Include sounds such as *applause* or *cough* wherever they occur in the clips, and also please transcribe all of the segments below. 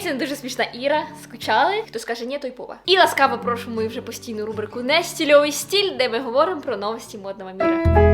Здається, не дуже смішна Іра. Скучали. Хто скаже ні, той пова. І ласкаво прошу мою вже постійну рубрику Нестільовий стіль, де ми говоримо про новості модного міра.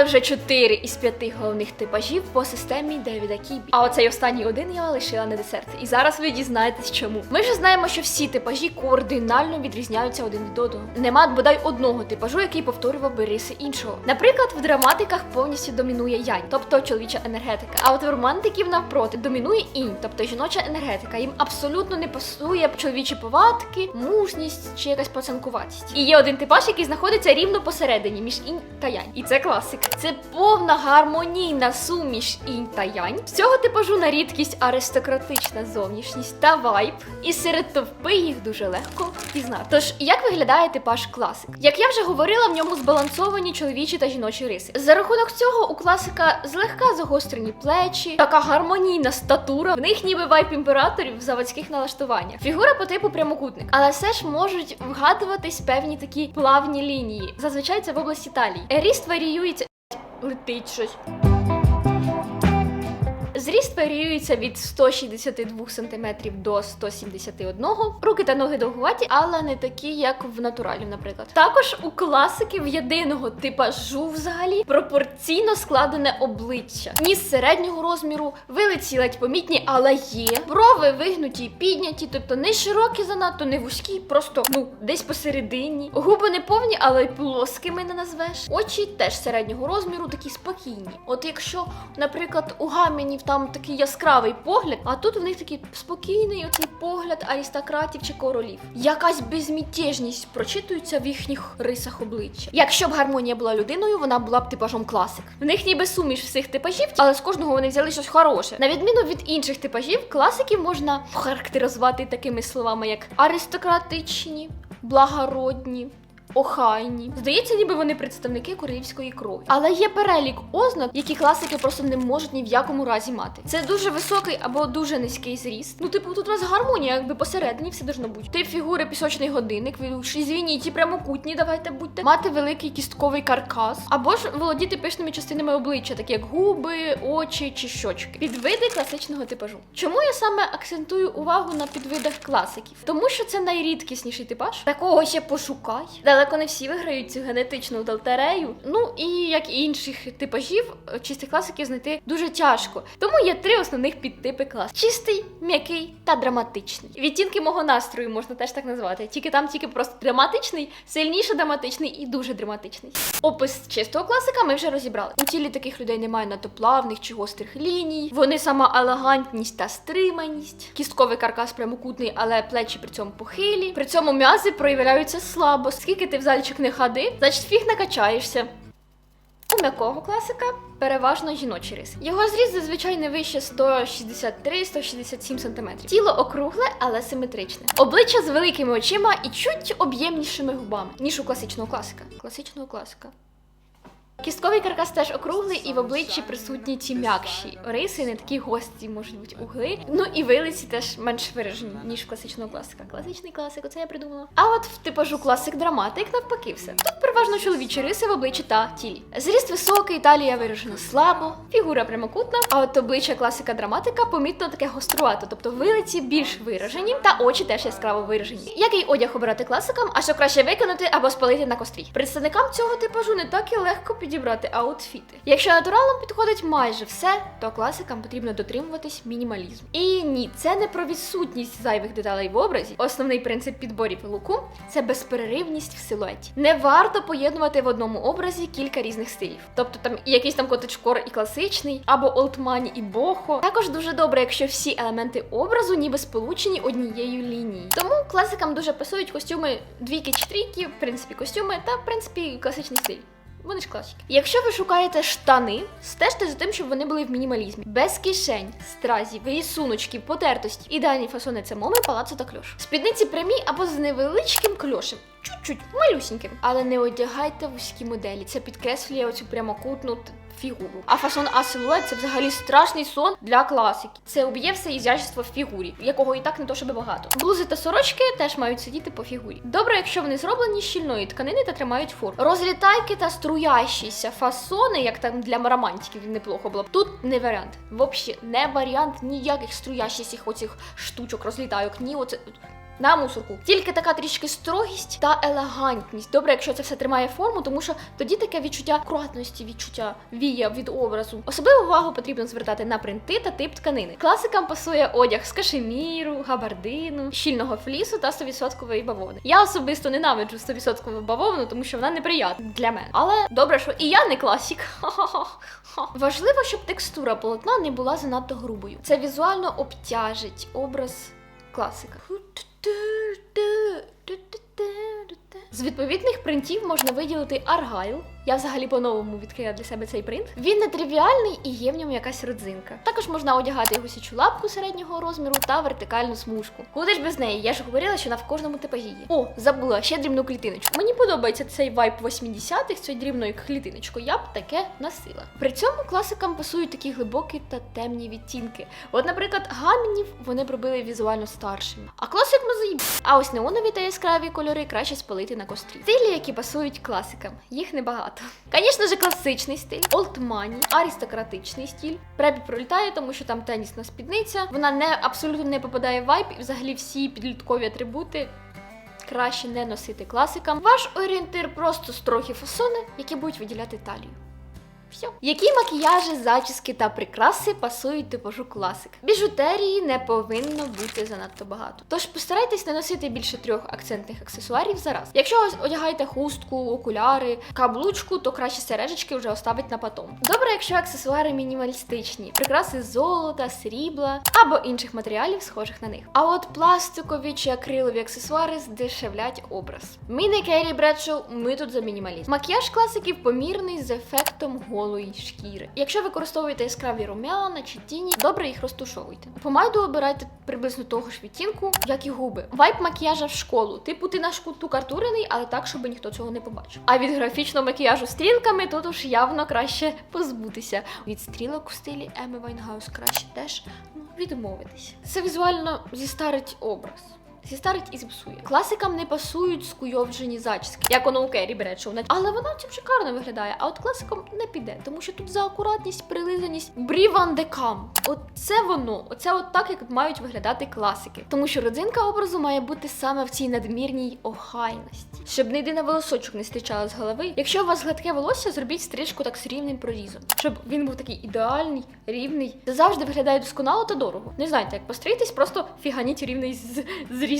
Вами вже 4 із 5 головних типажів по системі Девіда Кібі. А оцей останній один я лишила на десерт. І зараз ви дізнаєтесь чому. Ми вже знаємо, що всі типажі кардинально відрізняються один від одного. Нема бодай одного типажу, який повторював би риси іншого. Наприклад, в драматиках повністю домінує янь, тобто чоловіча енергетика. А от в романтиків навпроти домінує інь, тобто жіноча енергетика. Їм абсолютно не пасує чоловічі повадки, мужність чи якась пацанкуватість. І є один типаж, який знаходиться рівно посередині між інь та янь. І це класик. Це повна гармонійна суміш інь та янь. З цього типажу на рідкість аристократична зовнішність та вайб. І серед товпи їх дуже легко впізнати. Тож, як виглядає типаж класик? Як я вже говорила, в ньому збалансовані чоловічі та жіночі риси. За рахунок цього у класика злегка загострені плечі, така гармонійна статура. В них ніби вайб імператорів в заводських налаштуваннях. Фігура по типу прямокутник, але все ж можуть вгадуватись певні такі плавні лінії. Зазвичай це в області талії. Ріст варіюється. Летить щось. Зріст варіюється від 162 см до 171 Руки та ноги довгуваті, але не такі, як в натуралів, наприклад. Також у класиків єдиного типажу взагалі пропорційно складене обличчя. Ніс середнього розміру, вилиці ледь помітні, але є. Брови вигнуті і підняті, тобто не широкі занадто, не вузькі, просто ну десь посередині. Губи не повні, але й плоскими не назвеш. Очі теж середнього розміру, такі спокійні. От якщо, наприклад, у гамінів там такий яскравий погляд, а тут в них такий спокійний оцей погляд аристократів чи королів. Якась безмітежність прочитується в їхніх рисах обличчя. Якщо б гармонія була людиною, вона була б типажом класик. В них ніби суміш всіх типажів, але з кожного вони взяли щось хороше. На відміну від інших типажів, класиків можна характеризувати такими словами, як аристократичні, благородні. Охайні. Здається, ніби вони представники королівської крові. Але є перелік ознак, які класики просто не можуть ні в якому разі мати. Це дуже високий або дуже низький зріст. Ну, типу, тут у нас гармонія, якби посередині все должно бути. Тип фігури пісочний годинник, звініть, і прямокутні, давайте будьте. Мати великий кістковий каркас, або ж володіти пишними частинами обличчя, такі як губи, очі чи щочки. Підвиди класичного типажу. Чому я саме акцентую увагу на підвидах класиків? Тому що це найрідкісніший типаж. Такого ще пошукай. Далеко не всі виграють цю генетичну долтерею. Ну і як і інших типажів, чистих класиків знайти дуже тяжко. Тому є три основних підтипи клас: чистий, м'який та драматичний. Відтінки мого настрою можна теж так назвати. Тільки там тільки просто драматичний, сильніше драматичний і дуже драматичний. Опис чистого класика ми вже розібрали. У тілі таких людей немає надто плавних чи гострих ліній. Вони сама елегантність та стриманість. Кістковий каркас прямокутний, але плечі при цьому похилі. При цьому м'язи проявляються слабо. Скільки ти в зальчик не ходи, значить фіг накачаєшся. У м'якого класика переважно жіночий рис. Його зріст зазвичай не вище 163-167 см. Тіло округле, але симетричне. Обличчя з великими очима і чуть об'ємнішими губами, ніж у класичного класика. Класичного класика. Кістковий каркас теж округлий, і в обличчі присутні ті м'якші риси, не такі гості можуть бути угли. Ну і вилиці теж менш виражені, ніж класичного класика. Класичний класик, оце я придумала. А от в типажу класик драматик навпаки все. Тут переважно чоловічі риси в обличчі та тілі. Зріст високий, талія виражена слабо, фігура прямокутна, а от обличчя класика драматика помітно таке гострувато, тобто вилиці більш виражені, та очі теж яскраво виражені. Який одяг обирати класикам, а що краще виконати або спалити на кострі. Представникам цього типажу не так і легко підібрати аутфіти. Якщо натуралам підходить майже все, то класикам потрібно дотримуватись мінімалізму. І ні, це не про відсутність зайвих деталей в образі. Основний принцип підборів луку це безперервність в силуеті. Не варто поєднувати в одному образі кілька різних стилів. Тобто там якийсь там котичкор і класичний, або олдмані і бохо. Також дуже добре, якщо всі елементи образу ніби сполучені однією лінією. Тому класикам дуже пасують костюми двійки чи трійки, в принципі, костюми та в принципі класичний стиль. Вони ж класики. Якщо ви шукаєте штани, стежте за тим, щоб вони були в мінімалізмі. Без кишень, стразів, рісуночків, потертості. Ідеальні фасони це моми, палацу та кльош. Спідниці прямі або з невеличким кльошем. Чуть-чуть, малюсіньким. Але не одягайте вузькі моделі. Це підкреслює оцю прямокутну фігуру. А фасон А силует це взагалі страшний сон для класики. Це уб'є все ізящество в фігурі, якого і так не то щоб багато. Блузи та сорочки теж мають сидіти по фігурі. Добре, якщо вони зроблені з щільної тканини та тримають форму. Розлітайки та струящіся фасони, як там для романтиків неплохо було б. Тут не варіант. Взагалі не варіант ніяких струящих оцих штучок, розлітайок, ні оце. На мусорку. Тільки така трішки строгість та елегантність. Добре, якщо це все тримає форму, тому що тоді таке відчуття акуратності, відчуття вія від образу. Особливу увагу потрібно звертати на принти та тип тканини. Класикам пасує одяг з кашеміру, габардину, щільного флісу та 100% бавовни. Я особисто ненавиджу 100% бавовну, тому що вона неприятна для мене. Але добре, що і я не класік. *laughs* Важливо, щоб текстура полотна не була занадто грубою. Це візуально обтяжить образ класика. dü dü dü dü З відповідних принтів можна виділити аргайл. Я взагалі по-новому відкрила для себе цей принт. Він не тривіальний і є в ньому якась родзинка. Також можна одягати гусячу лапку середнього розміру та вертикальну смужку. Куди ж без неї? Я ж говорила, що вона в кожному типажі є. О, забула ще дрібну клітиночку. Мені подобається цей вайб 80-х, цією дрібною клітиночкою. Я б таке носила. При цьому класикам пасують такі глибокі та темні відтінки. От, наприклад, гамінів вони б робили візуально старшими. А класик ми заїб. А ось неонові та яскраві кольори краще спалити на кострі. Стилі, які пасують класикам, їх небагато. Звісно ж, класичний стиль, олдмані, аристократичний стиль. Препі пролітає, тому що там тенісна спідниця. Вона не абсолютно не попадає в вайб, і взагалі всі підліткові атрибути. Краще не носити класикам. Ваш орієнтир просто строгі фасони, які будуть виділяти талію. Все. Які макіяжі, зачіски та прикраси пасують типажу класик? Біжутерії не повинно бути занадто багато. Тож постарайтесь не носити більше трьох акцентних аксесуарів за раз. Якщо одягаєте хустку, окуляри, каблучку, то краще сережечки вже оставить на потом. Добре, якщо аксесуари мінімалістичні, прикраси золота, срібла або інших матеріалів, схожих на них. А от пластикові чи акрилові аксесуари здешевлять образ. Ми не Керрі Бредшоу, ми тут за мінімалізм. Макіяж класиків помірний з ефектом голої шкіри. Якщо використовуєте яскраві рум'яна чи тіні, добре їх розтушовуйте. Помаду обирайте приблизно того ж відтінку, як і губи. Вайб макіяжа в школу. Типу ти на штукатурений, але так, щоб ніхто цього не побачив. А від графічного макіяжу стрілками тут уж явно краще позбутися. Від стрілок у стилі Еми Вайнгаус краще теж ну, відмовитись. Це візуально зістарить образ. Зістарить і зіпсує. Класикам не пасують скуйовджені зачіски, як воно у Керрі Бредшоу. Але вона цим шикарно виглядає. А от класикам не піде, тому що тут за акуратність, прилизаність, бріван де кам. От це воно, оце от так, як мають виглядати класики. Тому що родзинка образу має бути саме в цій надмірній охайності, щоб не єдине волосочок не стичало з голови. Якщо у вас гладке волосся, зробіть стрижку так з рівним прорізом, щоб він був такий ідеальний, рівний. Це завжди виглядає досконало та дорого. Не знаєте, як постригтись, просто фіганіть рівний з-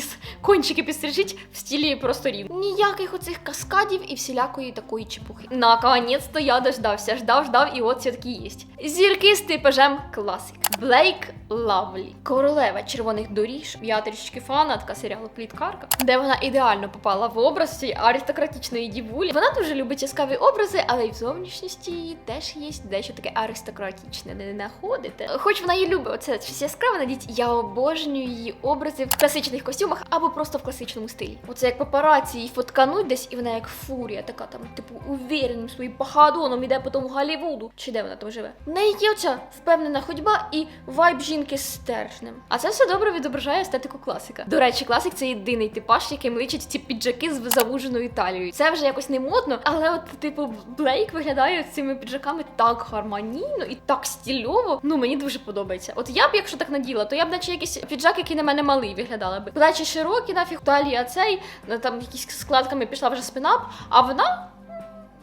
зріз. Кончики підстрижіть в стилі просто рівно. Ніяких оцих каскадів і всілякої такої чепухи. Наконець-то я дождався, ждав, ждав, і от все таки є. Зірки з типажем класик. Блейк Лавлі. Королева червоних доріж. Я трішки фанатка серіалу Пліткарка, де вона ідеально попала в образ цієї аристократичної дівулі. Вона дуже любить яскраві образи, але й в зовнішності її теж є дещо таке аристократичне. Не знаходите. Хоч вона і любить оце щось яскраве, надіть. Я обожнюю її образи в класичних костюмах або просто в класичному стилі. Оце як папараці її фоткануть десь, і вона як фурія, така там, типу, увереним своїм пахадоном іде по тому Голлівуду. Чи де вона там живе? В неї є оця впевнена ходьба і вайб жінки з стержнем. А це все добре відображає естетику класика. До речі, класик це єдиний типаж, яким личать ці піджаки з завуженою талією. Це вже якось не модно, але от, типу, Блейк виглядає з цими піджаками так гармонійно і так стильово. Ну мені дуже подобається. От я б, якщо так наділа, то я б наче якийсь піджак, який на мене малий виглядала би. Плечі широкі, нафіг талія цей, там якісь складками пішла вже спина, а вона.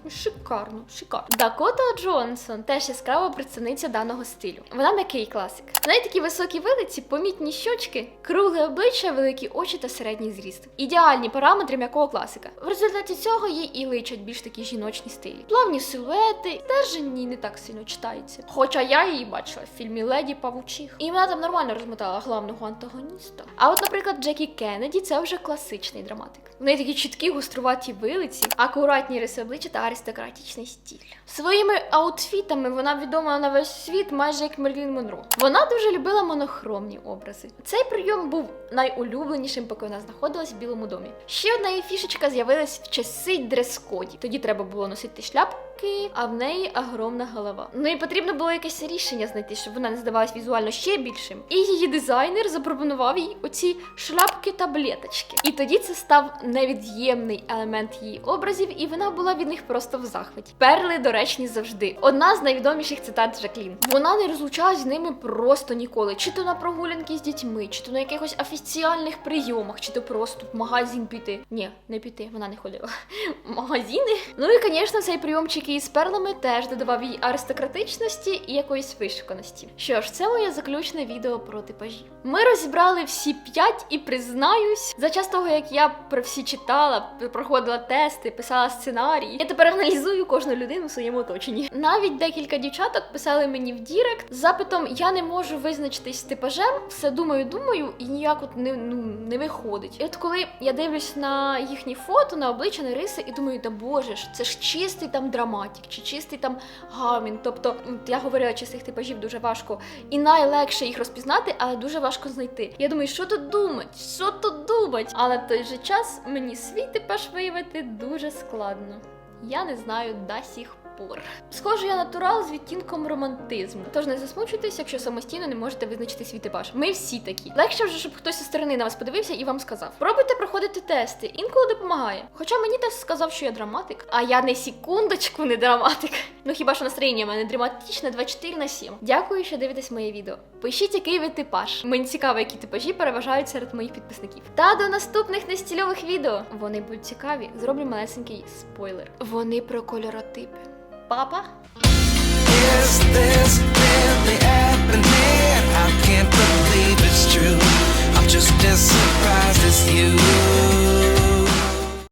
Шикарно, шикарно. Дакота Джонсон теж яскрава представниця даного стилю. Вона м'який класик. В неї такі високі вилиці, помітні щочки, кругле обличчя, великі очі та середній зріст. Ідеальні параметри м'якого класика. В результаті цього їй і личать більш такі жіночні стилі. Плавні силуети, стержені не так сильно читаються. Хоча я її бачила в фільмі Леді Павучих. І вона там нормально розмотала главного антагоніста. А от, наприклад, Джекі Кеннеді це вже класичний драматик. В неї такі чіткі гоструваті вилиці, акуратні риси обличчя та аристократичний стіль. Своїми аутфітами вона відома на весь світ, майже як Мерлін Монро. Вона дуже любила монохромні образи. Цей прийом був найулюбленішим, поки вона знаходилась в Білому домі. Ще одна її фішечка з'явилась в часи дрес-коді. Тоді треба було носити шляп руки, а в неї огромна голова. Ну і потрібно було якесь рішення знайти, щоб вона не здавалась візуально ще більшим. І її дизайнер запропонував їй оці шляпки таблеточки. І тоді це став невід'ємний елемент її образів, і вона була від них просто в захваті. Перли доречні завжди. Одна з найвідоміших цитат Жаклін. Вона не розлучалась з ними просто ніколи. Чи то на прогулянки з дітьми, чи то на якихось офіціальних прийомах, чи то просто в магазин піти. Ні, не піти, вона не ходила. *laughs* Магазини. Ну і, звісно, цей прийомчик із перлами теж додавав їй аристократичності і якоїсь вишуканості. Що ж, це моє заключне відео про типажі. Ми розібрали всі п'ять і признаюсь, за час того, як я про всі читала, проходила тести, писала сценарії, я тепер аналізую кожну людину в своєму оточенні. Навіть декілька дівчаток писали мені в Дірект з запитом: я не можу визначитись з типажем, все думаю, думаю, і ніяк от не, ну, не виходить. І от коли я дивлюсь на їхні фото, на обличчя, на риси, і думаю, та боже ж, це ж чистий там драматик, чи чистий там гамін. Тобто, я говорила, чистих типажів дуже важко і найлегше їх розпізнати, але дуже важко знайти. Я думаю, що тут думать, що тут думать? Але в той же час мені свій типаж виявити дуже складно. Я не знаю до сих. Схоже, я натурал з відтінком романтизму. Тож не засмучуйтесь, якщо самостійно не можете визначити свій типаж. Ми всі такі. Легше вже, щоб хтось зі сторони на вас подивився і вам сказав. Пробуйте проходити тести, інколи допомагає. Хоча мені тест сказав, що я драматик, а я не секундочку не драматик. Ну хіба що настроєння в мене драматичне 24 на 7. Дякую, що дивитесь моє відео. Пишіть, який ви типаж. Мені цікаво, які типажі переважають серед моїх підписників. Та до наступних нестільових відео. Вони будуть цікаві. Зроблю малесенький спойлер. Вони про кольоротипи. Papa? Is this really happening? I can't believe it's true. I'm just as surprised as you.